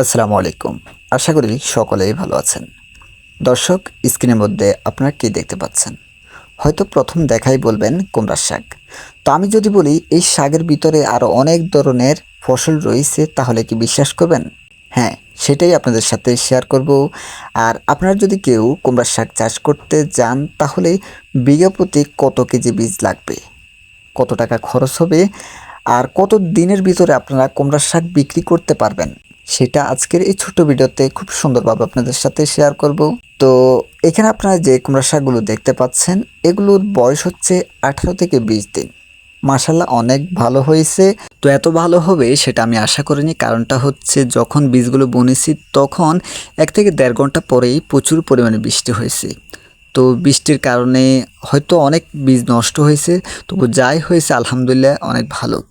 আসসালামু আলাইকুম। আশা করি সকলেই ভালো আছেন। দর্শক, স্ক্রিনের মধ্যে আপনারা কী দেখতে পাচ্ছেন? হয়তো প্রথম দেখাই বলবেন কুমড়ার শাক। তো আমি যদি বলি, এই শাকের ভিতরে আরও অনেক ধরনের ফসল রয়েছে, তাহলে কি বিশ্বাস করবেন? হ্যাঁ সেটাই আপনাদের সাথে শেয়ার করব। আর আপনারা যদি কেউ কুমড়ার শাক চাষ করতে যান, তাহলে বিঘা প্রতি কত কেজি বীজ লাগবে? কত টাকা খরচ হবে? আর কত দিনের ভিতরে আপনারা কুমড়ার শাক বিক্রি করতে পারবেন? সেটা আজকের এই ছোট ভিডিওতে খুব সুন্দরভাবে আপনাদের সাথে শেয়ার করব। তো এখানে আপনারা যে কুমড়া শাকগুলো দেখতে পাচ্ছেন, এগুলোর বয়স হচ্ছে আঠারো থেকে বিশ দিন। মাসাল্লাহ অনেক ভালো হয়েছে। তো এত ভালো হবে সেটা আমি আশা করিনি। কারণটা হচ্ছে যখন বীজগুলো বুনেছি, তখন এক থেকে দেড় ঘণ্টা পরেই প্রচুর পরিমাণে বৃষ্টি হয়েছে। তো বৃষ্টির কারণে হয়তো অনেক বীজ নষ্ট হয়েছে। তবু যাই হয়েছে, আলহামদুলিল্লাহ অনেক ভালো।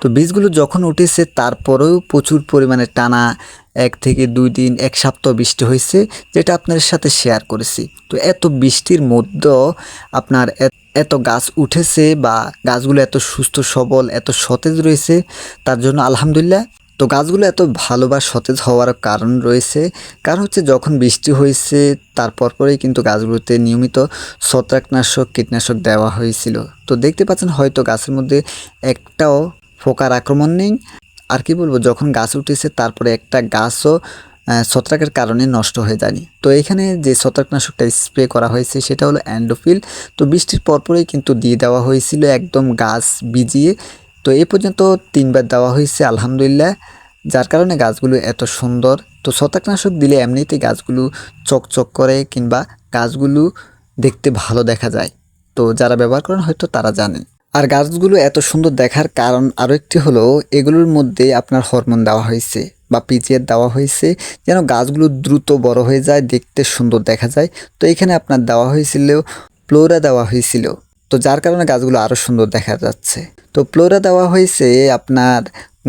তো বীজগুলো যখন উঠেছে, তারপরেও প্রচুর পরিমাণে টানা এক থেকে দুই দিন, এক সপ্তাহ বৃষ্টি হয়েছে, যেটা আপনার সাথে শেয়ার করেছি। তো এত বৃষ্টির মধ্যেও আপনার এত- এত গাছ উঠেছে বা গাছগুলো এত সুস্থ, সবল, এত সতেজ রয়েছে, তার জন্য আলহামদুলিল্লাহ তো গাছগুলো এত ভালো বা সতেজ হওয়ার কারণ রয়েছে। কারণ হচ্ছে যখন বৃষ্টি হয়েছে তারপর পরেই কিন্তু গাছগুলোতে নিয়মিত ছত্রাকনাশক, কীটনাশক দেওয়া হয়েছিল। তো দেখতে পাচ্ছেন হয়তো গাছের মধ্যে একটাও পোকার আক্রমণ নেই। আর কি বলব, যখন গাছ উঠেছে, তারপরে একটা গাছও ছত্রাকের কারণে নষ্ট হয়ে যায়নি। তো এখানে যে ছত্রাকনাশকটা স্প্রে করা হয়েছে, সেটা হলো অ্যান্ডোফিল। তো বৃষ্টির পরপরেই কিন্তু দিয়ে দেওয়া হয়েছিল একদম গাছ ভিজিয়ে। তো এই পর্যন্ত তিনবার দেওয়া হয়েছে, আলহামদুলিল্লাহ। যার কারণে গাছগুলো এত সুন্দর। তো ছত্রাকনাশক দিলে এমনিতে গাছগুলো চকচক করে কিংবা গাছগুলো দেখতে ভালো দেখা যায়। তো যারা ব্যবহার করেন হয়তো তারা জানেন। আর গাছগুলো এত সুন্দর দেখার কারণ আরও একটি হলো, এগুলোর মধ্যে আপনার হরমোন দেওয়া হয়েছে বা পিজিএর দেওয়া হয়েছে, যেন গাছগুলো দ্রুত বড় হয়ে যায়, দেখতে সুন্দর দেখা যায়। তো এখানে আপনার দেওয়া হয়েছিল প্লোরা দেওয়া হয়েছিল। তো যার কারণে গাছগুলো আরও সুন্দর দেখা যাচ্ছে। তো প্লোরা দেওয়া হয়েছে আপনার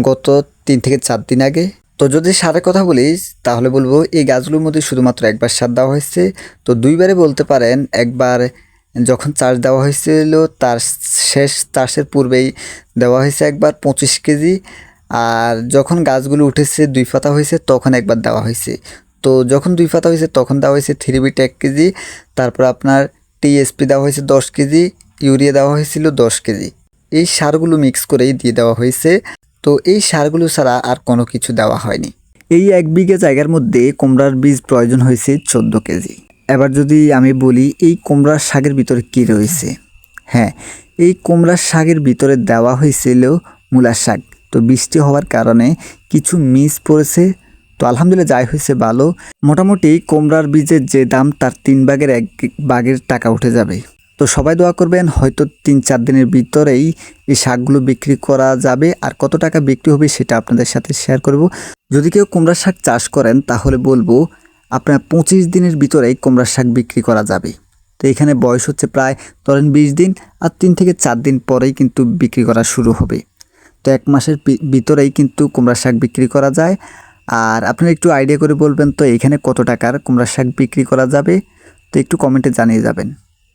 গত তিন থেকে চার দিন আগে। তো যদি সারের কথা বলি তাহলে বলব এই গাছগুলোর মধ্যে শুধুমাত্র একবার সার দেওয়া হয়েছে। তো দুইবারে বলতে পারেন, একবার যখন চার্জ দেওয়া হয়েছিল, তার শেষ চার্জের পূর্বেই দেওয়া হয়েছে একবার পঁচিশ কেজি। আর যখন গাছগুলো উঠেছে, দুই পাতা হয়েছে, তখন একবার দেওয়া হয়েছে। তো যখন দুই পাতা হয়েছে, তখন দেওয়া হয়েছে থ্রি বিট এক কেজি। তারপর আপনার টিএসপি দেওয়া হয়েছে দশ কেজি। ইউরিয়া দেওয়া হয়েছিল দশ কেজি। এই সারগুলো মিক্স করেই দিয়ে দেওয়া হয়েছে। তো এই সারগুলো ছাড়া আর কোনো কিছু দেওয়া হয়নি। এই এক বিঘা জায়গার মধ্যে কুমড়ার বীজ প্রয়োজন হয়েছে চোদ্দ কেজি। এবার যদি আমি বলি, এই কুমড়ার শাকের ভিতরে কি রয়েছে? হ্যাঁ এই কুমড়ার শাকের ভিতরে দেওয়া হয়েছিল মূলার শাক। তো বৃষ্টি হওয়ার কারণে কিছু মিস পড়েছে। তো আলহামদুলিল্লাহ যাই হয়েছে ভালো। মোটামুটি কুমড়ার বীজের যে দাম, তার তিন ভাগের এক ভাগের টাকা উঠে যাবে। তো সবাই দোয়া করবেন, হয়তো তিন চার দিনের ভিতরেই এই শাকগুলো বিক্রি করা যাবে আর কত টাকা বিক্রি হবে সেটা আপনাদের সাথে শেয়ার করব। যদি কেউ কুমড়ার শাক চাষ করেন, তাহলে বলব আপনার পঁচিশ দিনের ভিতরেই কুমড়ার শাক বিক্রি করা যাবে। তো এখানে বয়স হচ্ছে প্রায় ধরেন বিশ দিন আর তিন থেকে চার দিন পরেই কিন্তু বিক্রি করা শুরু হবে। তো এক মাসের ভিতরেই কিন্তু কুমড়ার শাক বিক্রি করা যায়। আর আপনারা একটু আইডিয়া করে বলবেন, তো এখানে কত টাকার কুমড়ার শাক বিক্রি করা যাবে? তো একটু কমেন্টে জানিয়ে যাবেন।